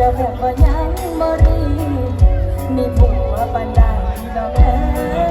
ระแบียบบ่ยังบ่รีมีผัวปานใดดอกเอ้